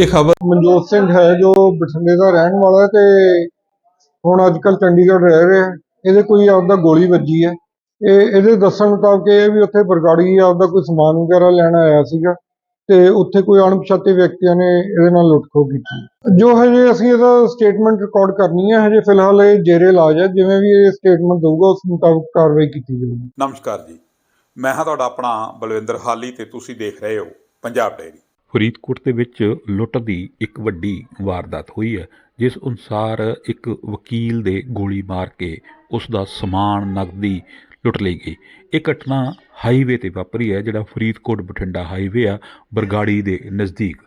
ਇਹ ਖਬਰ ਮਨਜੋਤ ਸਿੰਘ ਹੈ ਜੋ ਬਠਿੰਡੇ ਦਾ ਰਹਿਣ ਵਾਲਾ ਹੈ ਤੇ ਹੁਣ ਅੱਜ ਕੱਲ ਚੰਡੀਗੜ੍ਹ ਰਹਿ ਰਿਹਾ ਹੈ। ਇਹਦੇ ਕੋਈ ਆਪਦਾ ਗੋਲੀ ਵੱਜੀ ਹੈ। ਇਹ ਇਹਦੇ ਦੱਸਣ ਮੁਤਾਬਕ ਇਹ ਵੀ ਉੱਥੇ ਬਰਗਾੜੀ ਆਪਦਾ ਕੋਈ ਸਮਾਨ ਵਗੈਰਾ ਲੈਣ ਆਇਆ ਸੀਗਾ ਤੇ ਉੱਥੇ ਕੋਈ ਅਣਪਛਾਤੇ ਵਿਅਕਤੀਆਂ ਨੇ ਇਹਦੇ ਨਾਲ ਲੁੱਟਖੋ ਕੀਤੀ। ਜੋ ਹਜੇ ਅਸੀਂ ਇਹਦਾ ਸਟੇਟਮੈਂਟ ਰਿਕਾਰਡ ਕਰਨੀ ਹੈ ਹਜੇ ਫਿਲਹਾਲ ਇਹ ਜੇਰੇ ਇਲਾਜ ਹੈ। ਜਿਵੇਂ ਵੀ ਇਹ ਸਟੇਟਮੈਂਟ ਦਊਗਾ ਉਸ ਮੁਤਾਬਕ ਕਾਰਵਾਈ ਕੀਤੀ ਜਾਊਗੀ। ਨਮਸਕਾਰ ਜੀ। ਮੈਂ ਹਾਂ ਤੁਹਾਡਾ ਆਪਣਾ ਬਲਵਿੰਦਰ ਹਾਲੀ ਤੇ ਤੁਸੀਂ ਦੇਖ ਰਹੇ ਹੋ ਪੰਜਾਬ ਡਾਇਰੀ ਫਰੀਦਕੋਟ ਦੇ ਵਿੱਚ ਲੁੱਟ ਦੀ ਇੱਕ ਵੱਡੀ ਵਾਰਦਾਤ ਹੋਈ ਹੈ, ਜਿਸ ਅਨੁਸਾਰ ਇੱਕ ਵਕੀਲ ਦੇ ਗੋਲੀ ਮਾਰ ਕੇ ਉਸ ਦਾ ਸਮਾਨ ਨਕਦੀ ਲੁੱਟ ਲਈ ਗਈ। ਇਹ ਘਟਨਾ ਹਾਈਵੇ ਤੇ ਵਾਪਰੀ ਹੈ, ਜਿਹੜਾ ਫਰੀਦਕੋਟ ਬਠਿੰਡਾ ਹਾਈਵੇ ਆ, ਬਰਗਾੜੀ ਦੇ ਨਜ਼ਦੀਕ।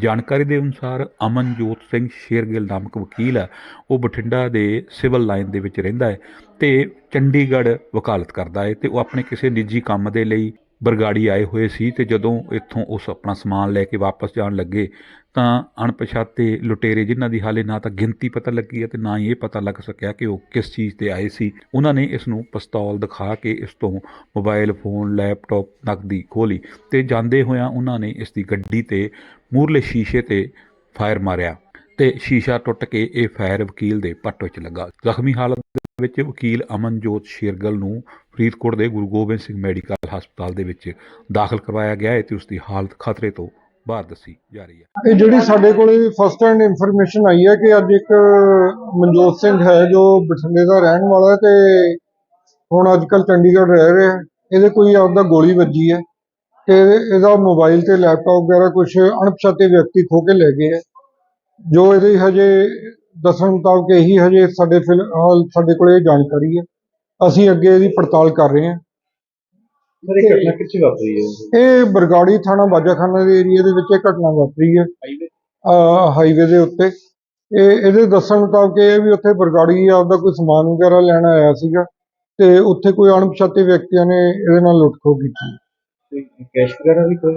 ਜਾਣਕਾਰੀ ਦੇ ਅਨੁਸਾਰ ਅਮਨਜੋਤ ਸਿੰਘ ਸ਼ੇਰਗਿੱਲ ਨਾਮਕ ਵਕੀਲ ਆ, ਉਹ ਬਠਿੰਡਾ ਦੇ ਸਿਵਲ ਲਾਈਨ ਦੇ ਵਿੱਚ ਰਹਿੰਦਾ ਹੈ ਤੇ ਚੰਡੀਗੜ੍ਹ ਵਕਾਲਤ ਕਰਦਾ ਹੈ ਤੇ ਉਹ ਆਪਣੇ ਕਿਸੇ ਨਿੱਜੀ ਕੰਮ ਦੇ ਲਈ ਬਰਗਾੜੀ ਆਏ ਹੋਏ ਸੀ ਤੇ ਜਦੋਂ ਇੱਥੋਂ ਉਸ ਆਪਣਾ ਸਮਾਨ ਲੈ ਕੇ ਵਾਪਸ ਜਾਣ ਲੱਗੇ ਤਾਂ ਅਣਪਛਾਤੇ ਲੁਟੇਰੇ ਜਿਨ੍ਹਾਂ ਦੀ ਹਾਲੇ ਨਾ ਤਾਂ ਗਿਣਤੀ ਪਤਾ ਲੱਗੀ ਹੈ ਤੇ ਨਾ ਹੀ ਇਹ ਪਤਾ ਲੱਗ ਸਕਿਆ ਕਿ ਉਹ ਕਿਸ ਚੀਜ਼ ਤੇ ਆਏ ਸੀ, ਉਹਨਾਂ ਨੇ ਇਸ ਨੂੰ ਪਿਸਤੌਲ ਦਿਖਾ ਕੇ ਇਸ ਤੋਂ ਮੋਬਾਈਲ ਫੋਨ, ਲੈਪਟਾਪ ਨਕਦੀ ਖੋਲੀ ਤੇ ਜਾਂਦੇ ਹੋਇਆਂ ਉਹਨਾਂ ਨੇ ਇਸ ਦੀ ਗੱਡੀ ਤੇ ਮੂਰਲੇ ਸ਼ੀਸ਼ੇ ਤੇ ਫਾਇਰ ਮਾਰਿਆ ਤੇ ਸ਼ੀਸ਼ਾ ਟੁੱਟ ਕੇ ਇਹ ਫਾਇਰ ਵਕੀਲ ਦੇ ਪੱਟ ਵਿੱਚ ਲੱਗਾ। ਜ਼ਖਮੀ ਹਾਲਤ ਵਿੱਚ ਵਕੀਲ ਅਮਨਜੋਤ ਸ਼ੇਰਗਲ ਨੂੰ ਫਰੀਦਕੋਟ ਦੇ ਗੁਰੂ ਗੋਬਿੰਦ ਸਿੰਘ ਮੈਡੀਕਲ ਹਸਪਤਾਲ ਦੇ ਵਿੱਚ ਦਾਖਲ ਕਰਵਾਇਆ ਗਿਆ ਹੈ ਤੇ ਉਸ ਦੀ ਹਾਲਤ ਖਤਰੇ ਤੋਂ ਬਾਹਰ ਦੱਸੀ ਜਾ ਰਹੀ ਹੈ। ਇਹ ਜਿਹੜੀ ਸਾਡੇ ਕੋਲੇ ਫਸਟ ਹੈਂਡ ਇਨਫੋਰਮੇਸ਼ਨ ਆਈ ਹੈ ਕਿ ਅੱਜ ਇੱਕ ਮਨਜੋਤ ਸਿੰਘ ਹੈ ਜੋ ਬਠਿੰਡੇ ਦਾ ਰਹਿਣ ਵਾਲਾ ਹੈ ਤੇ ਹੁਣ ਅੱਜ ਕੱਲ ਚੰਡੀਗੜ੍ਹ ਰਹਿ ਰਿਹਾ ਹੈ। ਇਹਦੇ ਕੋਈ ਆਪਦਾ ਗੋਲੀ ਵੱਜੀ ਹੈ ਤੇ ਇਹਦਾ ਮੋਬਾਈਲ ਤੇ ਲੈਪਟਾਪ ਵਗੈਰਾ ਕੁਝ ਅਣਪਛਾਤੇ ਵਿਅਕਤੀ ਖੋ ਕੇ ਲੈ ਗਏ ਹੈ। ਜੋ ਇਹਦੇ ਹਜੇ ਦੱਸਣ ਮੁਤਾਬਕ ਇਹੀ ਹਜੇ ਸਾਡੇ ਫਿਲਹਾਲ ਸਾਡੇ ਕੋਲੇ ਇਹ ਜਾਣਕਾਰੀ ਹੈ। ਅਸੀਂ ਅੱਗੇ ਇਹਦੀ ਪੜਤਾਲ ਕਰ ਰਹੇ ਹਾਂ। ਸਰ ਇਹ ਘਟਨਾ ਕਿੱਥੇ ਵਾਪਰੀ ਹੈ? ਇਹ ਬਰਗਾੜੀ ਥਾਣਾ ਬਾਜਾਖਾਨਾ ਦੇ ਏਰੀਆ ਦੇ ਵਿੱਚ ਇਹ ਘਟਨਾ ਵਾਪਰੀ ਹੈ। ਹਾਈਵੇ ਦੇ ਉੱਤੇ। ਇਹ ਇਹਦੇ ਦੱਸਣ ਮੁਤਾਬਕ ਇਹ ਵੀ ਉੱਥੇ ਬਰਗਾੜੀ ਆਪਦਾ ਕੋਈ ਸਮਾਨ ਵਗੈਰਾ ਲੈਣ ਆਇਆ ਸੀਗਾ ਤੇ ਉੱਥੇ ਕੋਈ ਅਣਪਛਾਤੇ ਵਿਅਕਤੀਆਂ ਨੇ ਇਹਦੇ ਨਾਲ ਲੁੱਟਖੋ ਕੀਤੀ। ਕੈਸ਼ ਵਗੈਰਾ ਵੀ ਕੋਈ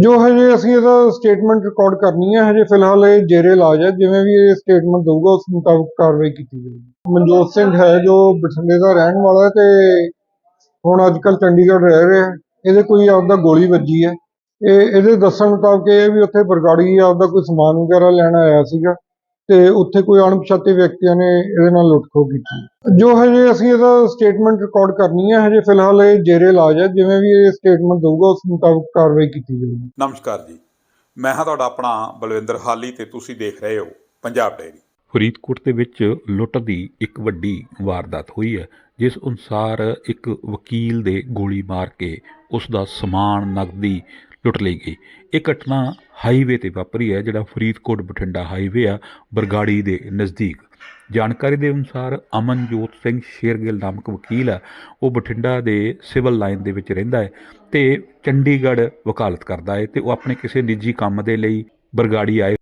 ਜੋ ਹਜੇ ਅਸੀਂ ਇਹਦਾ ਸਟੇਟਮੈਂਟ ਰਿਕਾਰਡ ਕਰਨੀ ਹੈ ਹਜੇ ਫਿਲਹਾਲ ਇਹ ਜੇਰੇ ਇਲਾਜ ਹੈ ਜਿਵੇਂ ਵੀ ਇਹ ਸਟੇਟਮੈਂਟ ਦਊਗਾ, ਉਸ ਮੁਤਾਬਕ ਕਾਰਵਾਈ ਕੀਤੀ ਜਾਵੇਗੀ ਮਨਜੋਤ ਸਿੰਘ ਹੈ ਜੋ ਬਠਿੰਡੇ ਦਾ ਰਹਿਣ ਵਾਲਾ ਹੈ ਤੇ ਹੁਣ ਅੱਜ ਕੱਲ ਚੰਡੀਗੜ੍ਹ ਰਹਿ ਰਿਹਾ ਇਹਦੇ ਕੋਈ ਆਪਦਾ ਗੋਲੀ ਵੱਜੀ ਹੈ। ਇਹ, ਇਹਦੇ ਦੱਸਣ ਮੁਤਾਬਕ ਇਹ ਵੀ ਉੱਥੇ ਬਰਗਾੜੀ ਆਪਦਾ ਕੋਈ ਸਮਾਨ ਵਗੈਰਾ ਲੈਣ ਆਇਆ ਸੀਗਾ। ਤੇ ਉੱਥੇ ਕੋਈ ਅਣਪਛਾਤੇ ਵਿਅਕਤੀਆਂ ਨੇ ਇਹਦੇ ਨਾਲ ਲੁੱਟਖੋ ਕੀਤੀ। ਜੋ ਹਜੇ ਅਸੀਂ ਇਹਦਾ ਸਟੇਟਮੈਂਟ ਰਿਕਾਰਡ ਕਰਨੀ ਹੈ ਹਜੇ ਫਿਲਹਾਲ ਇਹ ਜੇਰੇ ਇਲਾਜ ਹੈ ਜਿਵੇਂ ਵੀ ਇਹ ਸਟੇਟਮੈਂਟ ਦਊਗਾ ਉਸ ਮੁਤਾਬਕ ਕਾਰਵਾਈ ਕੀਤੀ ਜਾਊਗੀ। ਨਮਸਕਾਰ ਜੀ। ਮੈਂ ਹਾਂ ਤੁਹਾਡਾ ਆਪਣਾ ਬਲਵਿੰਦਰ ਹਾਲੀ ਤੇ ਤੁਸੀਂ ਦੇਖ ਰਹੇ ਹੋ ਪੰਜਾਬ ਡਾਇਰੀ ਫਰੀਦਕੋਟ ਦੇ ਵਿੱਚ ਲੁੱਟ ਦੀ ਇੱਕ ਵੱਡੀ ਵਾਰਦਾਤ ਹੋਈ ਹੈ ਜਿਸ ਅਨੁਸਾਰ ਇੱਕ ਵਕੀਲ ਦੇ ਗੋਲੀ ਮਾਰ ਕੇ ਉਸ ਦਾ ਸਮਾਨ ਨਗਦੀ ਲੁੱਟ ਲਈ ਗਈ। ਇਹ ਘਟਨਾ ਹਾਈਵੇ ਤੇ ਵਾਪਰੀ ਹੈ, ਜਿਹੜਾ ਫਰੀਦਕੋਟ ਬਠਿੰਡਾ ਹਾਈਵੇ ਆ, ਬਰਗਾੜੀ ਦੇ ਨਜ਼ਦੀਕ। ਜਾਣਕਾਰੀ ਦੇ ਅਨੁਸਾਰ ਅਮਨਜੋਤ ਸਿੰਘ ਸ਼ੇਰਗਿੱਲ ਨਾਮਕ ਵਕੀਲ ਆ, ਉਹ ਬਠਿੰਡਾ ਦੇ ਸਿਵਲ ਲਾਈਨ ਦੇ ਵਿੱਚ ਰਹਿੰਦਾ ਹੈ ਤੇ ਚੰਡੀਗੜ੍ਹ ਵਕਾਲਤ ਕਰਦਾ ਹੈ ਤੇ ਉਹ ਆਪਣੇ ਕਿਸੇ ਨਿੱਜੀ ਕੰਮ ਦੇ ਲਈ ਬਰਗਾੜੀ ਆਏ